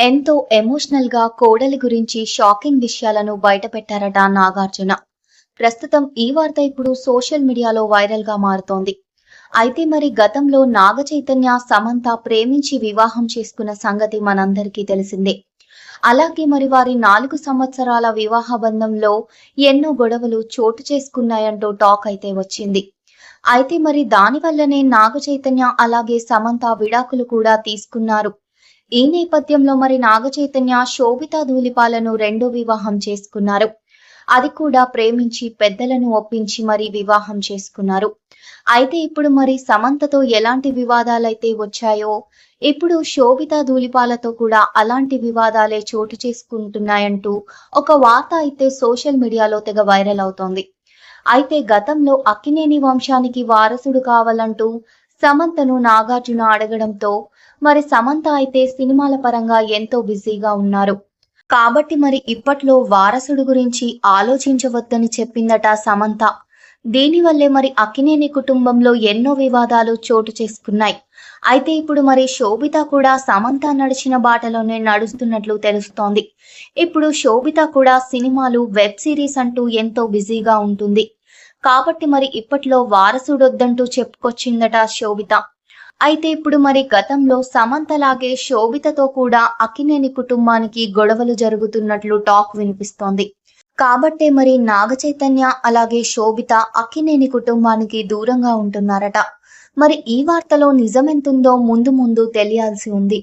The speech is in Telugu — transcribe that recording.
ఎంతో ఎమోషనల్గా కోడలి గురించి షాకింగ్ విషయాలను బయటపెట్టారట నాగార్జున. ప్రస్తుతం ఈ వార్త ఇప్పుడు సోషల్ మీడియాలో వైరల్గా మారుతోంది. అయితే మరి గతంలో నాగ చైతన్య సమంత ప్రేమించి వివాహం చేసుకున్న సంగతి మనందరికీ తెలిసిందే. అలాగే మరి వారి నాలుగు సంవత్సరాల వివాహ బంధంలో ఎన్నో గొడవలు చోటు చేసుకున్నాయంటూ టాక్ అయితే వచ్చింది. అయితే మరి దానివల్లనే నాగ చైతన్య అలాగే సమంత విడాకులు కూడా తీసుకున్నారు. ఈ నేపథ్యంలో మరి నాగ చైతన్య శోభిత ధూలిపాలను రెండో వివాహం చేసుకున్నారు. అది కూడా ప్రేమించి పెద్దలను ఒప్పించి మరి వివాహం చేసుకున్నారు. అయితే ఇప్పుడు మరి సమంతతో ఎలాంటి వివాదాలైతే వచ్చాయో ఇప్పుడు శోభిత ధూలిపాలతో కూడా అలాంటి వివాదాలే చోటు చేసుకుంటున్నాయంటూ ఒక వార్త అయితే సోషల్ మీడియాలో తెగ వైరల్ అవుతోంది. అయితే గతంలో అక్కినేని వంశానికి వారసుడు కావాలంటూ సమంతను నాగార్జున అడగడంతో మరి సమంత అయితే సినిమాల పరంగా ఎంతో బిజీగా ఉన్నారు. కాబట్టి మరి ఇప్పట్లో వారసుడు గురించి ఆలోచించవద్దని చెప్పిందట సమంత. దీనివల్లే మరి అక్కినేని కుటుంబంలో ఎన్నో వివాదాలు చోటు చేసుకున్నాయి. అయితే ఇప్పుడు మరి శోభిత కూడా సమంత నడిచిన బాటలోనే నడుస్తున్నట్లు తెలుస్తోంది. ఇప్పుడు శోభిత కూడా సినిమాలు వెబ్ సిరీస్ అంటూ ఎంతో బిజీగా ఉంటుంది. కాబట్టి మరి ఇప్పట్లో వారసుడొద్దంటూ చెప్పుకొచ్చిందట శోభిత. అయితే ఇప్పుడు మరి గతంలో సమంతలాగే శోభితతో కూడా అక్కినేని కుటుంబానికి గొడవలు జరుగుతున్నట్లు టాక్ వినిపిస్తోంది. కాబట్టే మరి నాగ చైతన్య అలాగే శోభిత అక్కినేని కుటుంబానికి దూరంగా ఉంటున్నారట. మరి ఈ వార్తలో నిజమెంతుందో ముందు ముందు తెలియాల్సి ఉంది.